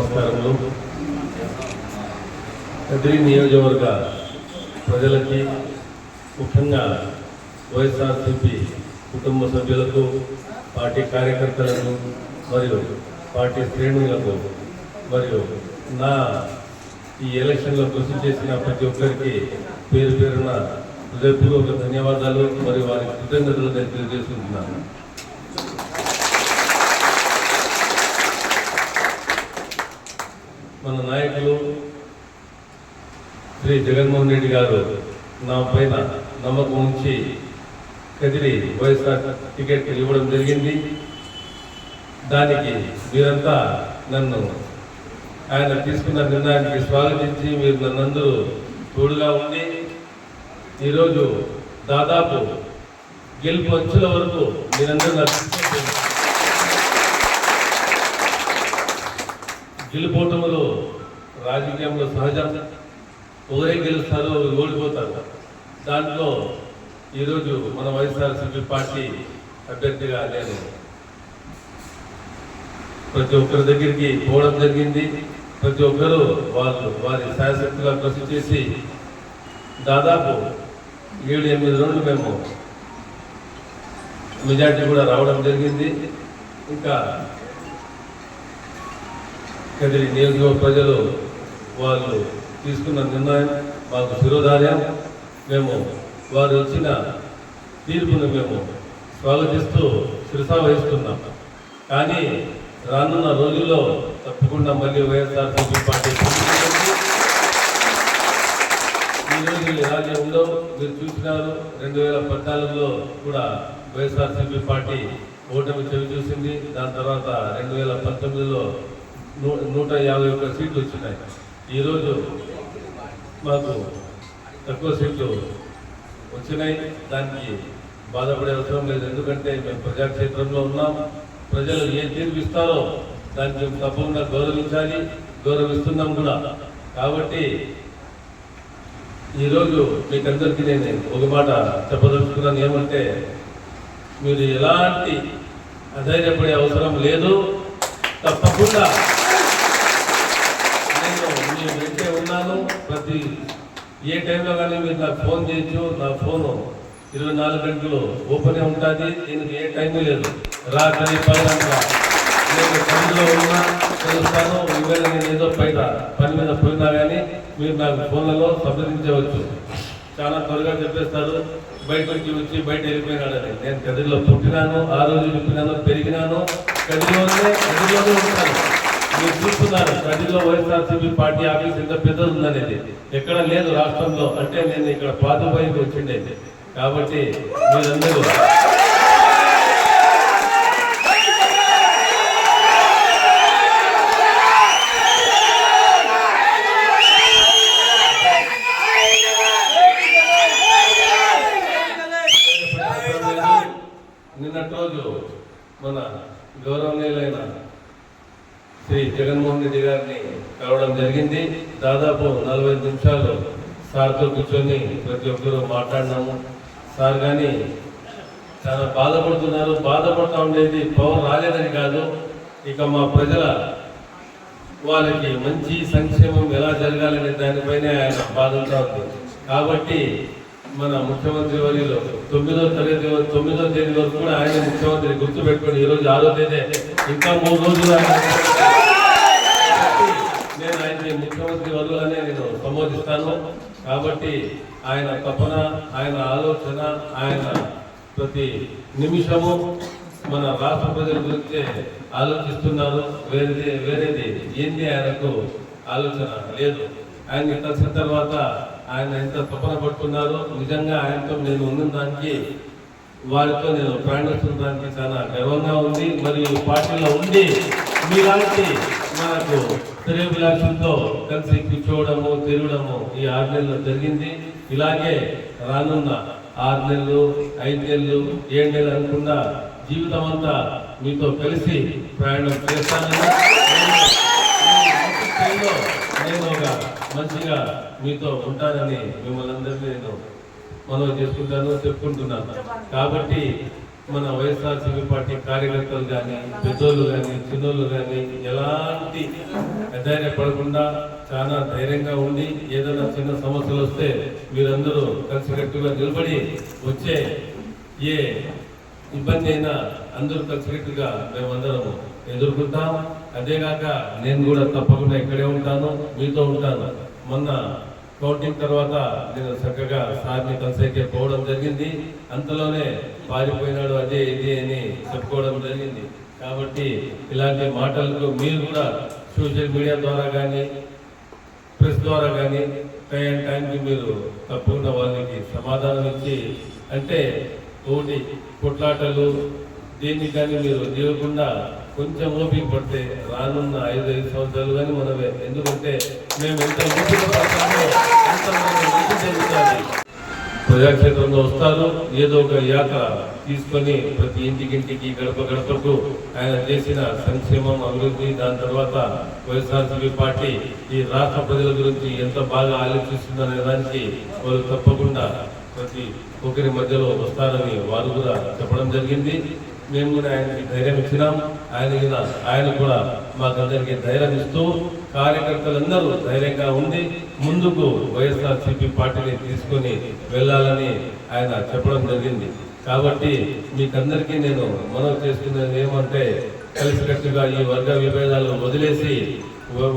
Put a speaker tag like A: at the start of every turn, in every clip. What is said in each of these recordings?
A: నమస్కారములు. కదిరి నియోజకవర్గ ప్రజలకి ముఖ్యంగా వైఎస్ఆర్సీపీ కుటుంబ సభ్యులకు పార్టీ కార్యకర్తలకు మరియు పార్టీ శ్రేణులకు మరియు నా ఈ ఎలక్షన్లో కృషి చేసిన ప్రతి ఒక్కరికి పేరు పేరున హృదయపూర్వక ధన్యవాదాలు మరియు వారి కృతజ్ఞతలు నేను తెలియజేసుకుంటున్నాను. మన నాయకులు శ్రీ జగన్మోహన్ రెడ్డి గారు నా పైన నమ్మకం ఉంచి కదిరి వైఎస్ఆర్ టికెట్ ఇవ్వడం జరిగింది. దానికి మీరంతా నన్ను ఆయన తీసుకున్న నిర్ణయానికి స్వాగతించి మీరు నన్నందరూ తోడుగా ఉండి ఈరోజు దాదాపు గెలుపు అంచుల వరకు మీరందరూ నాకు గెలిపోవటంలో రాజకీయంలో సహజం ఒకరే గెలుస్తారు ఓడిపోతారు. దాంట్లో ఈరోజు మన వైఎస్ఆర్సీపీ పార్టీ అభ్యర్థిగా నేను ప్రతి ఒక్కరి దగ్గరికి పోవడం జరిగింది. ప్రతి ఒక్కరూ వాళ్ళు వారి శాయశక్తిగా కృషి చేసి దాదాపు ఏడు ఎనిమిది రోజులు మేము మెజార్టీ కూడా రావడం జరిగింది. ఇంకా కదిరి నియోజకవర్గ ప్రజలు వాళ్ళు తీసుకున్న నిర్ణయం మాకు శిరోధార్యం. మేము వారు ఇచ్చిన తీర్పును మేము స్వాగతిస్తూ శిరసా వహిస్తున్నాం. కానీ రానున్న రోజుల్లో తప్పకుండా మళ్ళీ వైఎస్ఆర్సీపీ పార్టీ ఈరోజు ఇలాగే ఉండవు మీరు చూసినారు రెండు వేల పద్నాలుగులో కూడా వైఎస్ఆర్సీపీ పార్టీ ఓటమి చవి చూసింది దాని తర్వాత రెండు వేల పంతొమ్మిదిలో నూట యాభై ఒక్క సీట్లు వచ్చినాయి. ఈరోజు మాకు తక్కువ సీట్లు వచ్చినాయి. దానికి బాధపడే అవసరం లేదు. ఎందుకంటే మేము ప్రజాక్షేత్రంలో ఉన్నాం. ప్రజలు ఏ తీర్పిస్తారో దానికి దాన్ని మేము తప్పకుండా గౌరవించాలి గౌరవిస్తున్నాం కూడా. కాబట్టి ఈరోజు మీకందరికీ నేను ఒక మాట చెప్పదలుచుకున్నాను. ఏమంటే మీరు ఎలాంటి అధైర్యపడే అవసరం లేదు. తప్పకుండా నేను మీ వెంటే ఉన్నాను ప్రతి ఏ టైంలో కానీ మీరు నాకు ఫోన్ చేయొచ్చు నా ఫోను ఇరవై నాలుగు గంటలు ఓపెనే ఉంటుంది. దీనికి ఏ టైం లేదు. రాత్రి పగలంతా నేను పనిలో ఉన్నా తెలుస్తాను. ఈవేళ నేను ఏదో బయట పని మీద పోయినా కానీ మీరు నాకు ఫోన్లలో సంప్రదించవచ్చు. చాలా త్వరగా చెప్పేస్తారు. బయటకి వచ్చి బయట వెళ్ళిపోయినాడని. నేను కదిరిలో పుట్టినాను ఆ రోజు చెప్పినాను పెరిగినాను. కదిరిలోనే కదిరిలోనే ఉంటాను. మీరు చూస్తున్నారు కదిరిలో వైఎస్ఆర్సీపీ పార్టీ ఆఫీస్ ఎంత పెద్దది ఉందనేది ఎక్కడ లేదు రాష్ట్రంలో అంటే నేను ఇక్కడ పాతపైకి వచ్చిండేది కాబట్టి మీరందరూ నిన్నటి రోజు మన గౌరవనీయులైన శ్రీ జగన్మోహన్ రెడ్డి గారిని కలవడం జరిగింది. దాదాపు నలభై నిమిషాలు సార్తో కూర్చొని ప్రతి ఒక్కరూ మాట్లాడినాము. సార్ కానీ చాలా బాధపడుతున్నారు. బాధపడతా ఉండేది పవర్ రాలేదని కాదు. ఇక మా ప్రజల వాళ్ళకి మంచి సంక్షేమం ఎలా జరగాలనే దానిపైనే ఆయన బాధలతో ఉంది. కాబట్టి మన ముఖ్యమంత్రి వర్యులు తొమ్మిదో తరగతి తొమ్మిదో తేదీ వరకు కూడా ఆయన ముఖ్యమంత్రి గుర్తుపెట్టుకుని ఈ రోజు ఆరో తేదీ. ఇంకా మూడు రోజులు ఆయన కాబట్టి నేను ఆయన్ని ముఖ్యమంత్రి వర్గులనే నేను సంబోధిస్తాను కాబట్టి ఆయన తపన ఆయన ఆలోచన ఆయన ప్రతి నిమిషము మన రాష్ట్ర ప్రజల గురించే ఆలోచిస్తున్నారు వేరేది వేరేది ఏంది ఆయనకు ఆలోచన లేదు. ఆయన కలిసిన తర్వాత ఆయన ఎంత తపన పడుతున్నారు. నిజంగా ఆయనతో నేను ఉన్న దానికి వారితో నేను ప్రాణిస్తున్నడానికి చాలా గర్వంగా ఉంది. మరియు పార్టీలో ఉండి మీలాంటి మనకు శ్రేయభిలాషులతో కలిసి కూర్చోవడము తిరగడము ఈ ఆరు నెలలు జరిగింది. ఇలాగే రానున్న ఆరు నెలలు ఐదు నెలలు ఏడు నెలలు అనుకున్న జీవితం అంతా మీతో కలిసి ప్రయాణం చేస్తానని నేను నేను ఒక మంచిగా మీతో ఉంటానని మిమ్మల్ని అందరినీ నేను మనవి చేసుకుంటాను చెప్పుకుంటున్నాను. కాబట్టి మన వైఎస్ఆర్సీపీ పార్టీ కార్యకర్తలు కానీ పెద్దోళ్ళు కానీ చిన్నోళ్ళు కానీ ఎలాంటి అధైర్యపడకుండా చాలా ధైర్యంగా ఉండి ఏదైనా చిన్న సమస్యలు వస్తే మీరందరూ కలిసికట్టుగా నిలబడి వచ్చే ఏ ఇబ్బంది అయినా అందరూ కలిసికట్టుగా మేమందరం ఎదుర్కొంటాం. అదేగాక నేను కూడా తప్పకుండా ఇక్కడే ఉంటాను మీతో ఉంటాను. మొన్న కౌంటింగ్ తర్వాత నేను చక్కగా సార్ని కలిసైతే పోవడం జరిగింది. అంతలోనే పారిపోయినాడు అదే ఇది అని చెప్పుకోవడం జరిగింది. కాబట్టి ఇలాంటి మాటలకు మీరు కూడా సోషల్ మీడియా ద్వారా కానీ ప్రెస్ ద్వారా కానీ టైం టైంకి మీరు తప్పకుండా వాళ్ళకి సమాధానం ఇచ్చి అంటే ఒకటి కొట్లాటలు దీన్ని కానీ మీరు దిగకుండా కొంచెం ఓపిక పడితే రానున్న ఐదు ఐదు సంవత్సరాలు కానీ మనమే. ఎందుకంటే మేము ఎంత మంచి జరుగుతుంది. ప్రజాక్షేత్రంలో వస్తారు. ఏదో ఒక యాత్ర తీసుకొని ప్రతి ఇంటికింటికి గడప గడపకు ఆయన చేసిన సంక్షేమం అభివృద్ధి దాని తర్వాత వైఎస్ఆర్సీపీ పార్టీ ఈ రాష్ట్ర ప్రజల గురించి ఎంత బాగా ఆలోచిస్తుందనే దానికి వాళ్ళు తప్పకుండా ప్రతి ఒక్కరి మధ్యలో వస్తారని వారు కూడా చెప్పడం జరిగింది. మేము కూడా ఆయనకి ధైర్యం ఇచ్చినాం. ఆయన కూడా ఆయన కూడా మాకందరికీ ధైర్యం ఇస్తూ కార్యకర్తలందరూ ధైర్యంగా ఉండి ముందుకు వైఎస్ఆర్ సిపి పార్టీని తీసుకొని వెళ్ళాలని ఆయన చెప్పడం జరిగింది. కాబట్టి మీకందరికీ నేను మనవి చేస్తున్నది ఏమంటే కలిసికట్టుగా ఈ వర్గ విభేదాలు వదిలేసి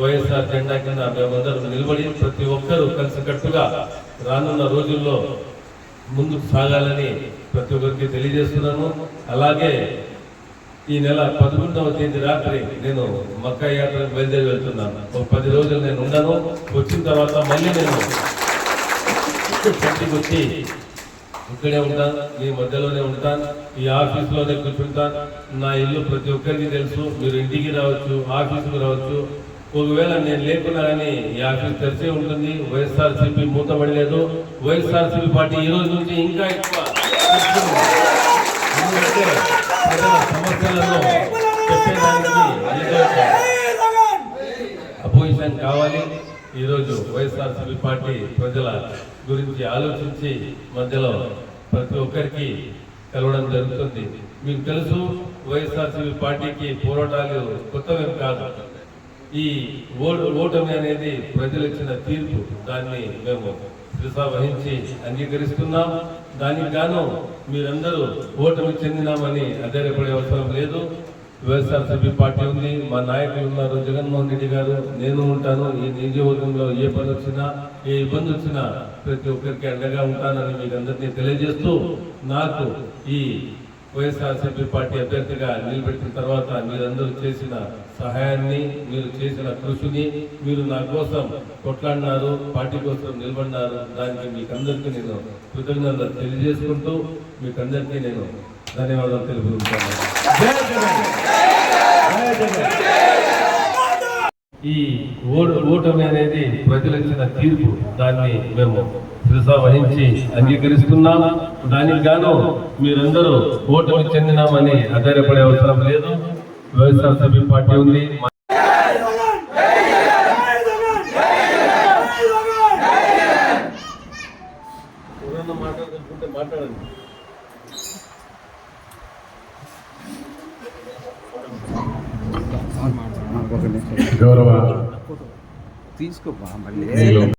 A: వైఎస్ఆర్ జెండా కింద మేమందరం నిలబడి ప్రతి ఒక్కరూ కలిసికట్టుగా రానున్న రోజుల్లో ముందుకు సాగాలని ప్రతి ఒక్కరికి తెలియజేస్తున్నాను. అలాగే ఈ నెల పదకొండవ తేదీ రాత్రి నేను మక్కా యాత్రకు బయలుదేరి వెళ్తున్నాను. ఒక పది రోజులు నేను ఉండను. వచ్చిన తర్వాత మళ్ళీ నేను ఇంటికి వచ్చి ఇక్కడే ఉంటాను మీ మధ్యలోనే ఉంటాను ఈ ఆఫీస్లోనే కూర్చుంటాను నా ఇల్లు ప్రతి ఒక్కరికి తెలుసు. మీరు ఇంటికి రావచ్చు ఆఫీసుకు రావచ్చు. ఒకవేళ నేను లేకున్నా కానీ ఈ ఆఫీస్ తెరిచే ఉంటుంది వైఎస్ఆర్సీపీ మూతపడలేదు వైఎస్ఆర్సీపీ పార్టీ ఈ రోజు నుంచి ఇంకా ఎక్కువ సమస్యలను చెప్పేదానికి అపోజిషన్ కావాలి. ఈరోజు వైఎస్ఆర్సీపీ పార్టీ ప్రజల గురించి ఆలోచించి మధ్యలో ప్రతి ఒక్కరికి కలవడం జరుగుతుంది. మీకు తెలుసు వైఎస్ఆర్సీపీ పార్టీకి పోరాటాలు కొత్తవేం కాదు. ఈ ఓటమి అనేది ప్రజలు ఇచ్చిన తీర్పు. దాన్ని మేము శిరస వహించి అంగీకరిస్తున్నాం. దానికి గాను మీరందరూ ఓటమి చెందినామని అధైర్యపడే అవసరం లేదు. వైఎస్ఆర్సీపీ పార్టీ ఉంది. మా నాయకులు ఉన్నారు జగన్మోహన్ రెడ్డి గారు. నేను ఉంటాను. ఈ నియోజకవర్గంలో ఏ పని వచ్చినా ఏ ఇబ్బంది వచ్చినా ప్రతి ఒక్కరికి అండగా ఉంటానని మీకు అందరినీ తెలియజేస్తూ నాకు ఈ వైఎస్ఆర్సీపీ పార్టీ అభ్యర్థిగా నిలబెట్టిన తర్వాత మీరందరూ చేసిన సహాయాన్ని మీరు చేసిన కృషిని మీరు నా కోసం కొట్లాడినారు పార్టీ కోసం నిలబడినారు. దానికి మీకందరికీ నేను కృతజ్ఞతలు తెలియజేసుకుంటూ మీకందరికీ నేను ధన్యవాదాలు తెలుపుకుంటాను ఈ ఓటు ఓటమి అనేది ప్రజలు ఇచ్చిన తీర్పు. దాన్ని మేము శిరస వహించి అంగీకరిస్తున్నాము దానికి గాను మీరందరూ ఓటమి చెందినామని ఆధారపడే అవసరం లేదు. వైఎస్ఆర్సీపీ పార్టీ ఉంది. ఎవరన్నా మాట్లాడుకుంటే మాట్లాడండి
B: గౌరవ
C: తీసుకోపా మళ్ళీ.
B: నేను